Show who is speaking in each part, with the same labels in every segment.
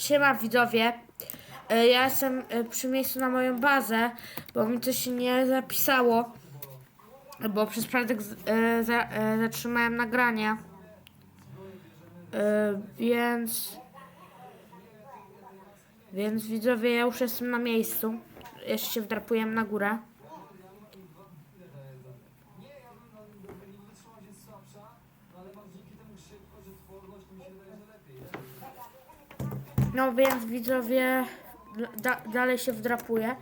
Speaker 1: Siema widzowie. E, Ja jestem e, przy miejscu na moją bazę, bo mi coś się nie zapisało. Bo przez przypadek e, za, zatrzymałem nagranie. Więc. Więc widzowie, ja już jestem na miejscu. Jeszcze się wdrapuję na górę. No więc widzowie, da, dalej się wdrapuję.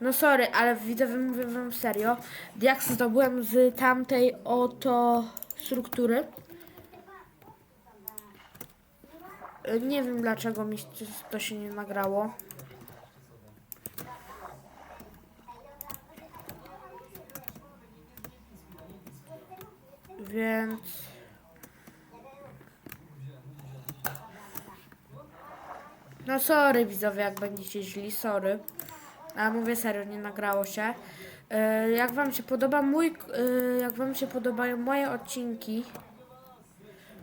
Speaker 1: No sorry, ale widzowie mówię wam serio. Jak zdobyłem z tamtej oto struktury. Nie wiem dlaczego mi to się nie nagrało. Więc... No sorry widzowie, jak będziecie źli, sorry. Ale mówię serio, nie nagrało się. E, Jak wam się podoba mój, e, jak wam się podobają moje odcinki,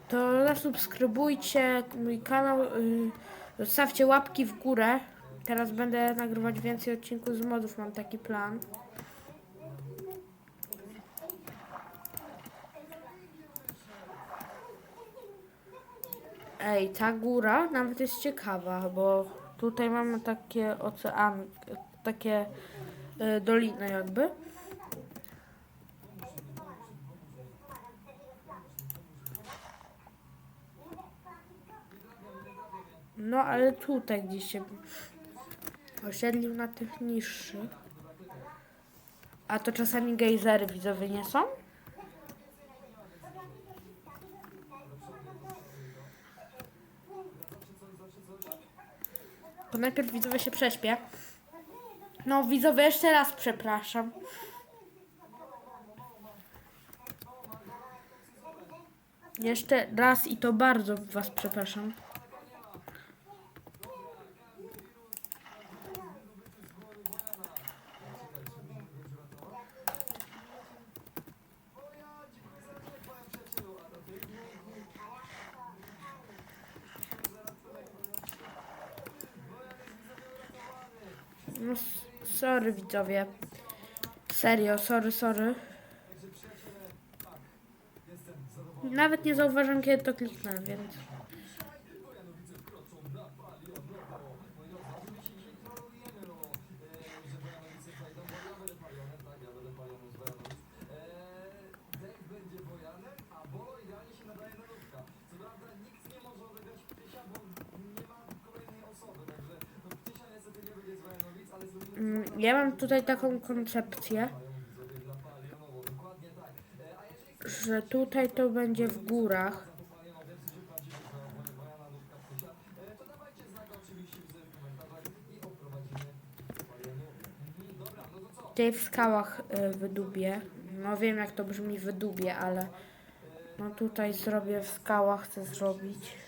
Speaker 1: to zasubskrybujcie mój kanał, e, zostawcie łapki w górę. Teraz będę nagrywać więcej odcinków z modów, mam taki plan. Ej, ta góra nawet jest ciekawa, bo tutaj mamy takie oceany, takie y, doliny jakby. No ale tutaj gdzieś się osiedlił na tych niższych. A to czasami gejzery widzowie nie są? Najpierw widzowie się prześpię. No widzowie jeszcze raz przepraszam. Jeszcze raz i to bardzo was przepraszam. No s- sorry widzowie. Serio, sorry, sorry. Nawet nie zauważam kiedy to kliknę, więc. Mm, Ja mam tutaj taką koncepcję, że tutaj to będzie w górach. Tutaj w skałach y, wydubię. No wiem jak to brzmi wydubię, ale no tutaj zrobię w skałach, chcę zrobić.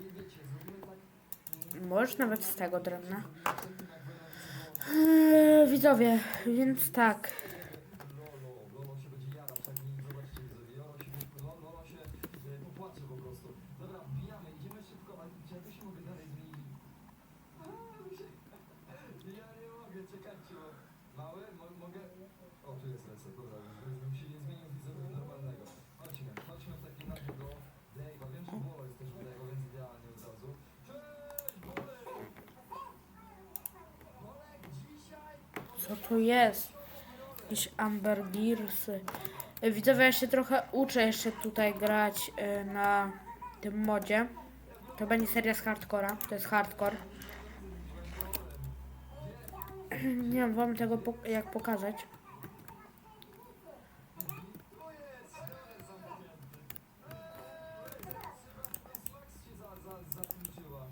Speaker 2: I wiecie, zrobimy tak
Speaker 1: Może nawet z tego drewna. Eee, widzowie, więc tak.
Speaker 2: Lolo, Lolo się będzie jarał, tak i zobaczcie widzowie, Lolo się, Lolo, Lolo się e, popłacze po prostu. Dobra, wbijamy, idziemy szybko, ale czy ja tu się mogę dalej zmienić? A, mi się- Ja nie mogę, czekajcie, bo mały, mo, mogę? O, tu jest reset, dobra, już bym się nie zmienił widzowie w normalnego. Chodźmy, chodźmy w takim razie do Dave'a, wiem, że Bolo jest też u Dave'a, więc idealnie od razu. Cześć, Bolek! Bolek, dzisiaj
Speaker 1: Co to jest? Jakieś ambergirsy. E, Widzowie, ja się trochę uczę jeszcze tutaj grać e, na tym modzie. To będzie seria z hardcora. To jest hardcore. Nie wiem wam tego jak pokazać.
Speaker 2: Max się za, za, zakończyła.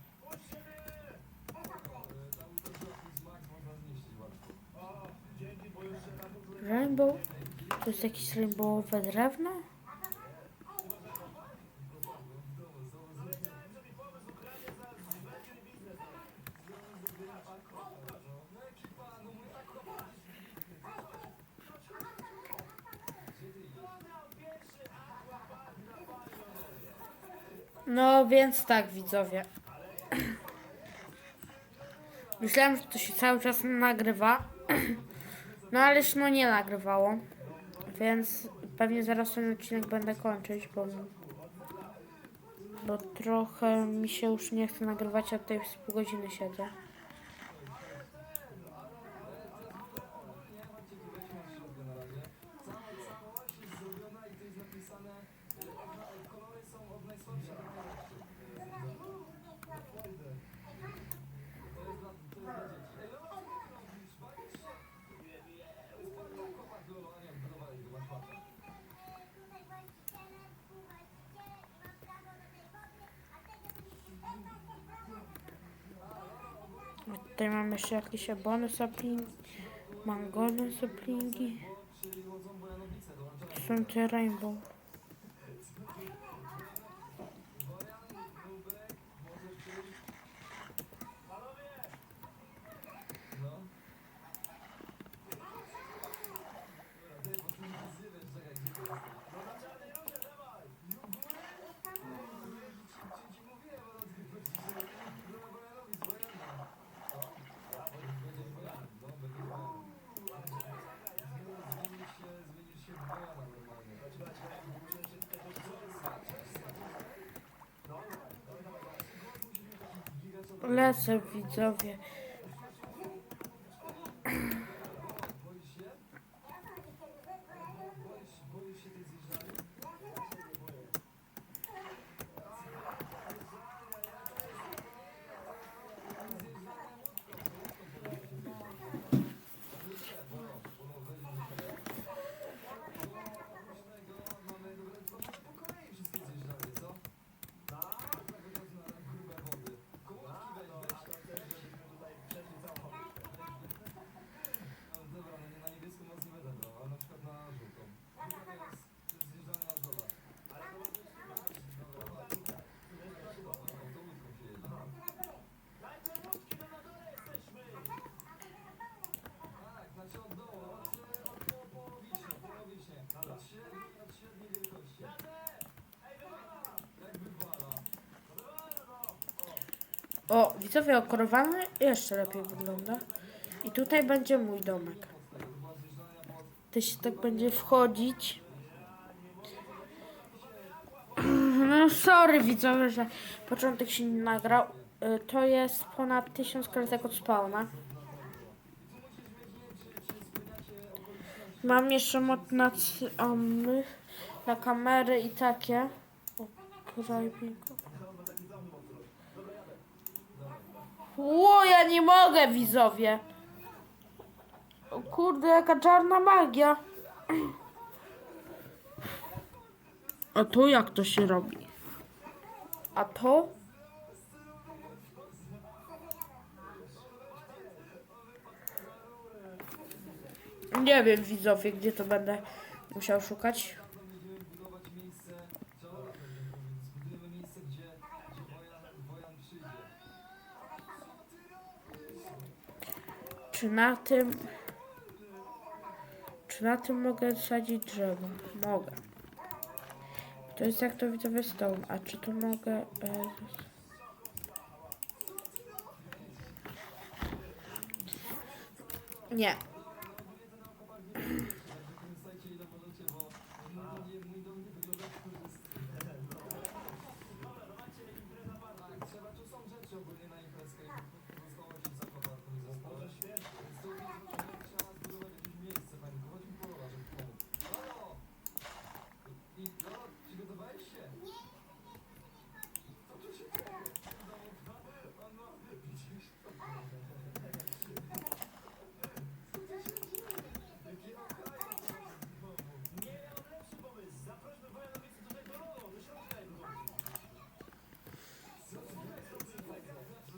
Speaker 1: rainbow? Jakieś rainbowowe drewno? No więc tak widzowie. Myślałem, że to się cały czas nagrywa. No ależ no nie nagrywało. Więc pewnie zaraz ten odcinek będę kończyć, bo, bo trochę mi się już nie chce nagrywać, a tutaj z pół godziny siedzę. A tutaj mamy jeszcze jakieś abony sapling, mangony saplingi. To są te rainbow. Lecę widzowie.
Speaker 2: Dobra, no nie na niebieską was nie będę brał, ale na przykład na żółtą. To jest zjeżdżanie na dole. Autobuską się jedzie. Tak, znaczy od dołu, od, od po, połowicznie, połowicznie. Od średniej, od średniej wielkości. Jak wywala.
Speaker 1: O, widzowie okorowany jeszcze lepiej wygląda. I tutaj będzie mój domek. To się tak będzie wchodzić. No sorry widzowie, że początek się nie nagrał. Y, To jest ponad 1000 kratek od spawna. Mam jeszcze mod na, na kamery i takie. O, Ło, ja nie mogę, widzowie. O kurde, jaka czarna magia. A to jak to się robi? A to? Nie wiem, widzowie, gdzie to będę musiał szukać. Czy na tym... Czy na tym mogę sadzić drzewo? Mogę. To jest jak to widzowie stone. A czy tu mogę... E... Nie.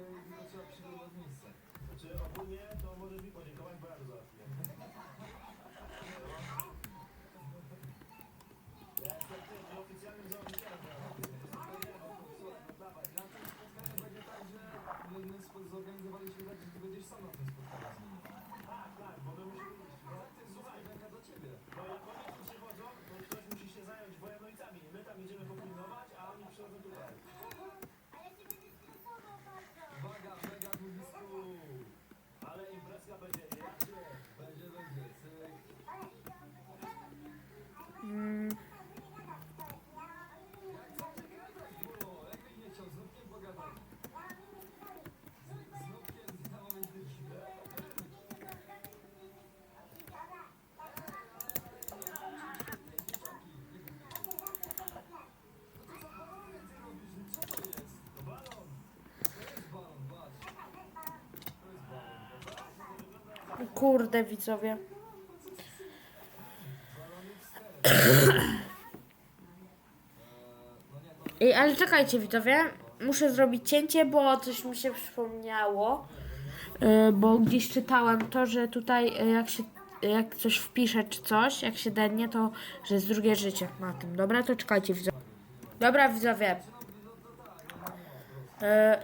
Speaker 2: i wróciła przygoda w miejsce.
Speaker 3: Czy ogólnie
Speaker 1: Kurde widzowie. Ej, ale czekajcie widzowie, muszę zrobić cięcie, bo coś mi się przypomniało. E, bo gdzieś czytałem to, że tutaj e, jak się jak coś wpiszę czy coś, jak się dennie, to że jest drugie życie na tym. Dobra, to czekajcie widzowie. Dobra widzowie. E,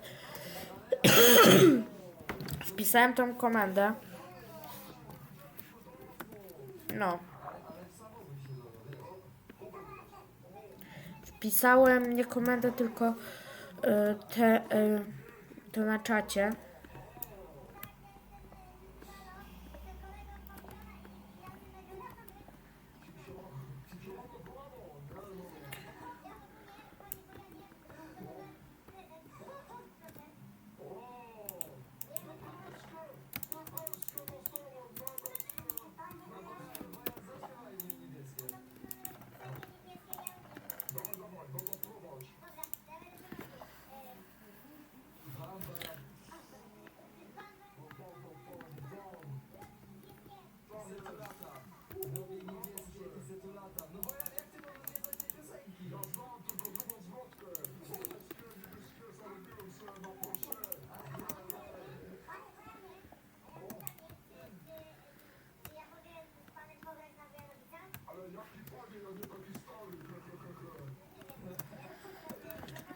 Speaker 1: wpisałem tą komendę. No. Wpisałem nie komendę, tylko y, te, y, to na czacie.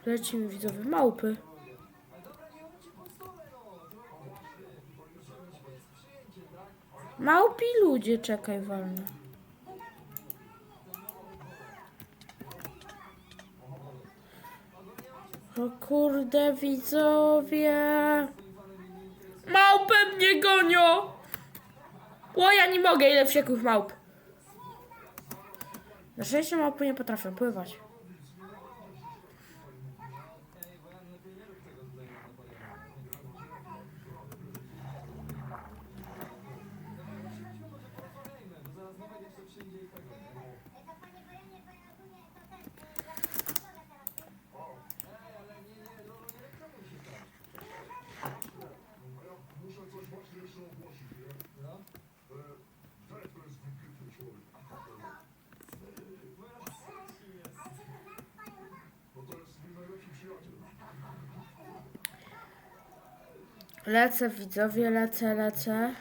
Speaker 1: Lecimy widzowie małpy. pójdzie, czekaj, wolno. O kurde, widzowie. Małpy mnie gonią. O, ja nie mogę, ile wściekłych małp. Na szczęście małpy nie potrafią pływać. Lecę widzowie, lecę, lecę.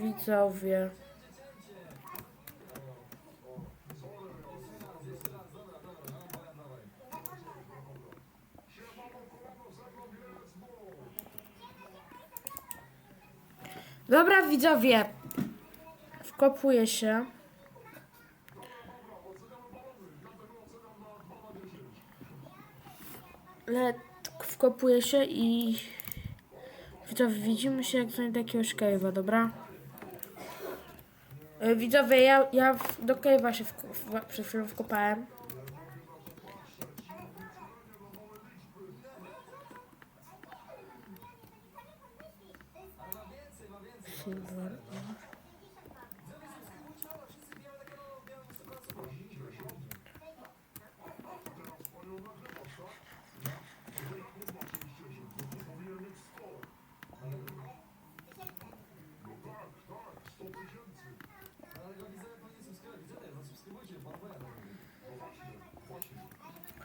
Speaker 1: Widzowie. Dobra widzowie, wkopuję się. Let wkopuję się i widzowie, widzimy się jak znajdę jakiegoś cave'a, dobra? Widzowie, ja, ja do cave'a się w, w, przed chwilą wkopałem. Silver.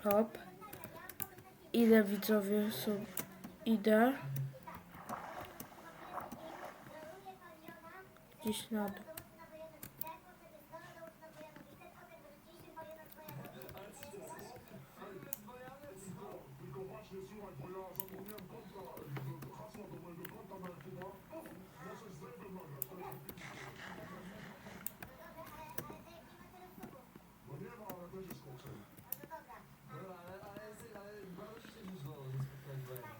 Speaker 1: Hop. Idę widzowie, są, idę. Gdzieś na dół.
Speaker 4: Tylko właśnie słuchaj, bo ja zapomniałem konta, e, hasła do mojego konta na YouTube'a. Możesz ze mną nagrać, to jest No nie ma, ale też jest koksem.
Speaker 2: Dobra, ale, ale, ale bardzo się cieszę, że że spotkałeś Briana.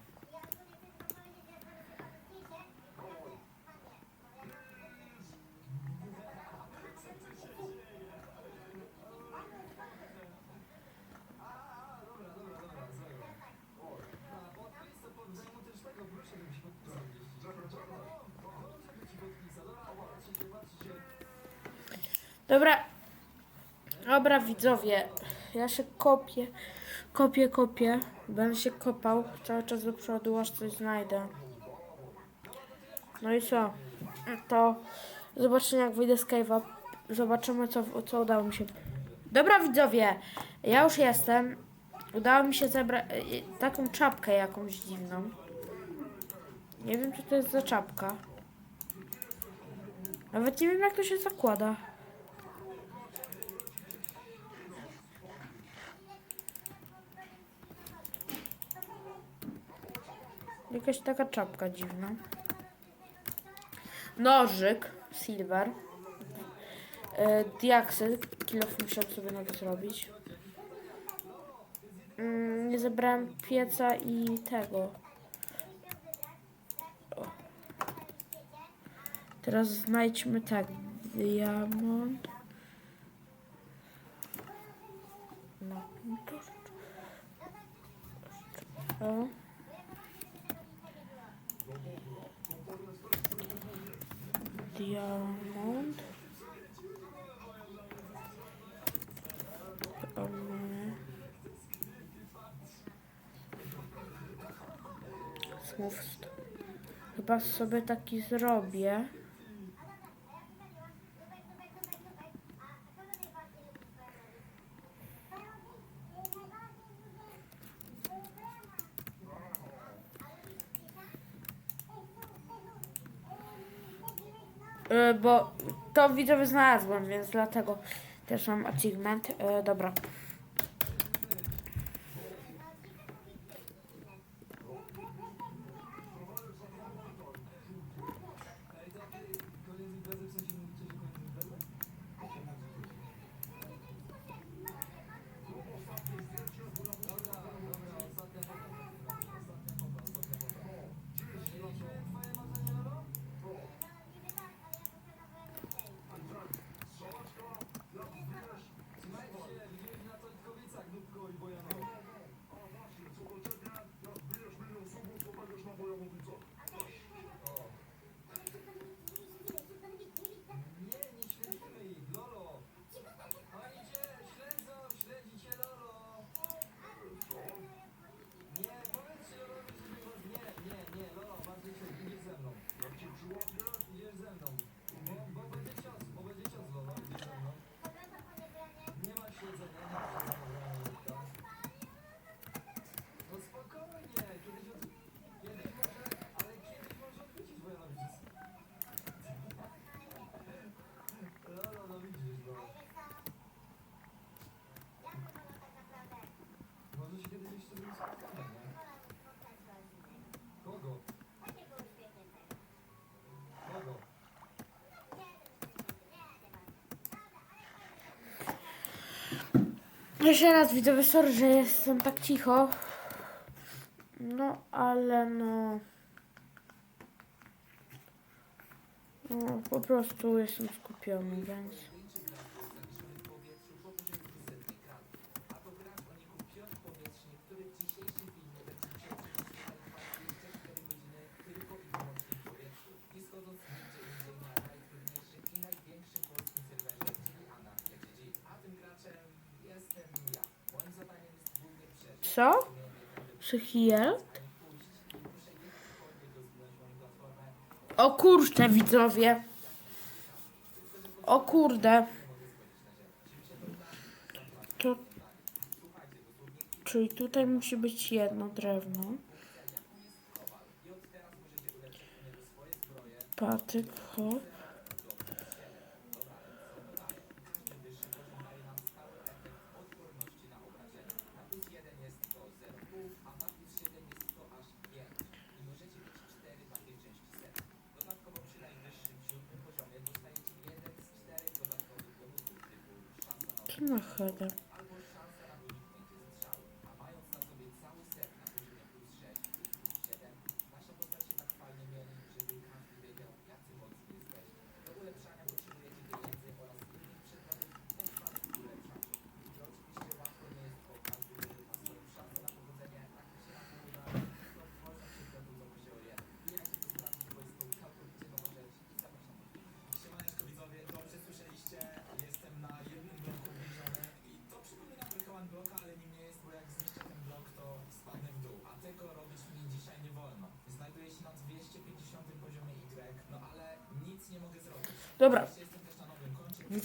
Speaker 2: A, a, dobra, dobra, dobra, zero. A, podpis to pod zajmu też tego, proszę, żebym się podpisał gdzieś.
Speaker 4: Czekaj, czekaj.
Speaker 2: No, żebym ci podpisał. Dobra, patrzcie się, patrzcie się.
Speaker 1: Dobra. Dobra widzowie, ja się kopię, kopię, kopię. Będę się kopał cały czas do przodu, aż coś znajdę. No i co? To zobaczymy jak wyjdę z cave'a. Zobaczymy co, co udało mi się. Dobra widzowie, ja już jestem. Udało mi się zebrać e, taką czapkę jakąś dziwną. Nie wiem co to jest za czapka. Nawet nie wiem jak to się zakłada. Jakaś taka czapka dziwna. Nożyk, silver. E, diaksy, kilof musiałem sobie nowy zrobić. Mm, nie zebrałem pieca i tego. Teraz znajdźmy tak. Diamond. No. O. Diamond. Chyba sobie taki zrobię. Bo to widzowie znalazłem, więc dlatego też mam achievement. Y, dobra. Jeszcze raz widzę, sorry, że jestem tak cicho. No, ale no... no po prostu jestem skupiony, więc... co? Przychield? O kurczę, widzowie. O kurde. To... Czyli tutaj musi być jedno drewno. Patyk,
Speaker 5: chodź. нахада.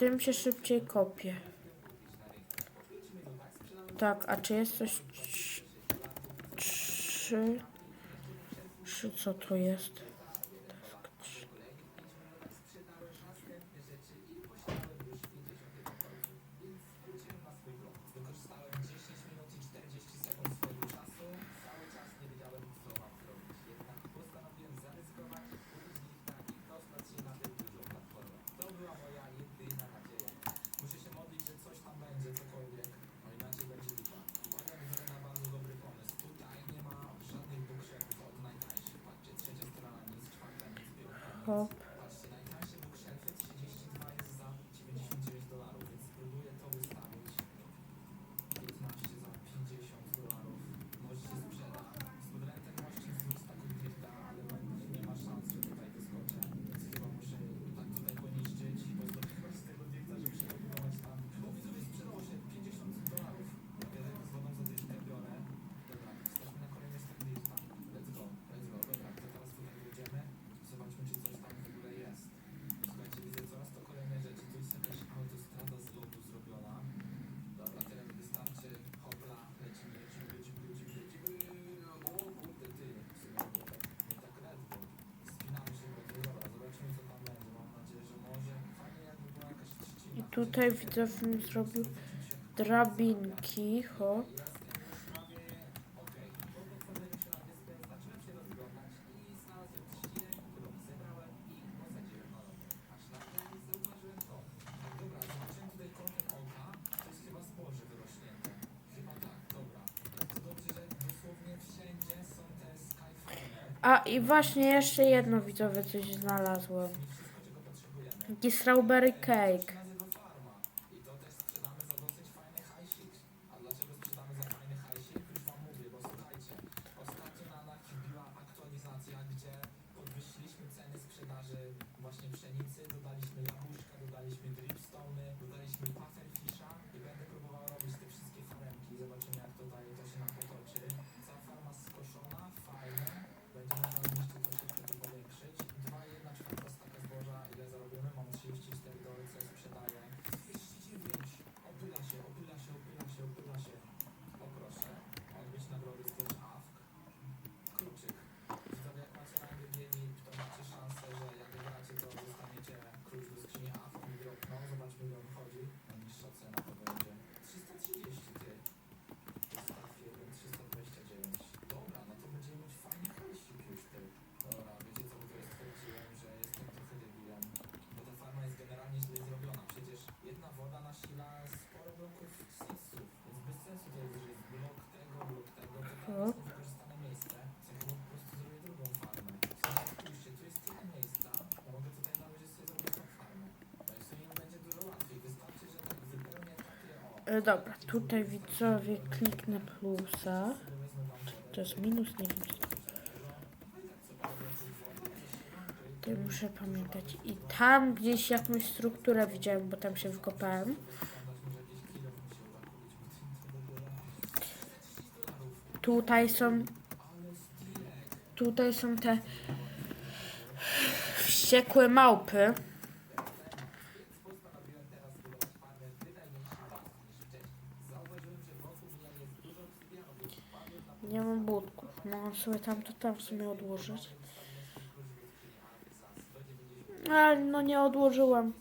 Speaker 5: Tym
Speaker 1: się szybciej kopie. Tak, a czy jest coś... Czy... Czy co to jest?
Speaker 5: হোক Tutaj widzę,
Speaker 1: bym zrobił drabinki, hop. A i właśnie jeszcze jedno widzowie coś znalazłem. Taki strawberry cake.
Speaker 5: Dobra, tutaj widzowie kliknę plusa. To jest minus, nie wiem. Tutaj muszę pamiętać. I tam gdzieś jakąś strukturę widziałem, bo tam się wkopałem. Tutaj są. Tutaj są te wściekłe małpy. Nie mam budków. Mogę sobie tam to tam w sumie odłożyć. Ale no nie odłożyłam.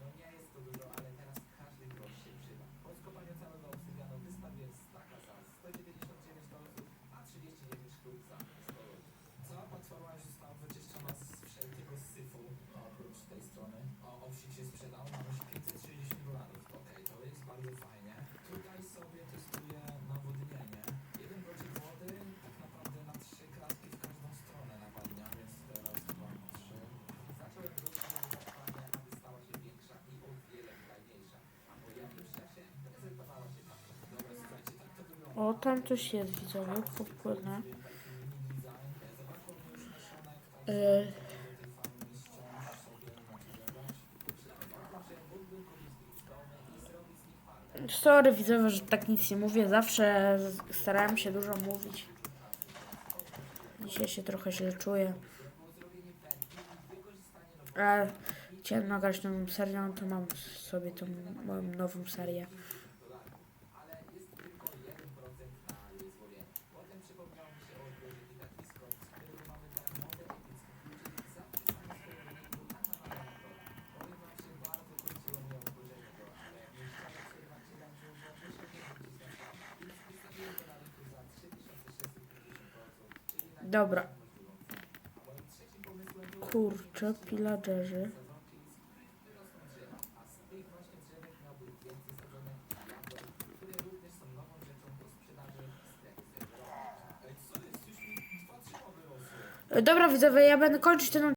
Speaker 6: No nie jest to dużo, ale teraz każdy grosz się przyda. Po skopaniu całego obsydianu wystawiłem staka za 199 dolarów, a 39 sztuk za 100 dolarów. Cała platforma już została wyczyszczona z wszelkiego syfu, oprócz tej strony. O, owsik się sprzedał, mamy już 560 dolarów. Okej, to jest bardzo fajnie. Tutaj sobie testuję nawodnienie. Jeden bloczek wody tak naprawdę na trzy kratki w każdą stronę nawadnia, więc teraz dwa, trzy. Zacząłem drugą zakładkę, aby stała się większa i o wiele fajniejsza. A po jakimś czasie prezentowała się tak. Dobra, słuchajcie, tak to wygląda.
Speaker 5: O, tam coś jest widzowie, popłynę. Yy, Sorry widzowie, że tak nic nie mówię. Zawsze starałem się dużo mówić. Dzisiaj się trochę źle czuję. A chciałem nagrać nową serię, no to mam sobie tą moją nową serię. Dobra. Kurczę, pillagerzy. Dobra widzowie, ja będę kończyć ten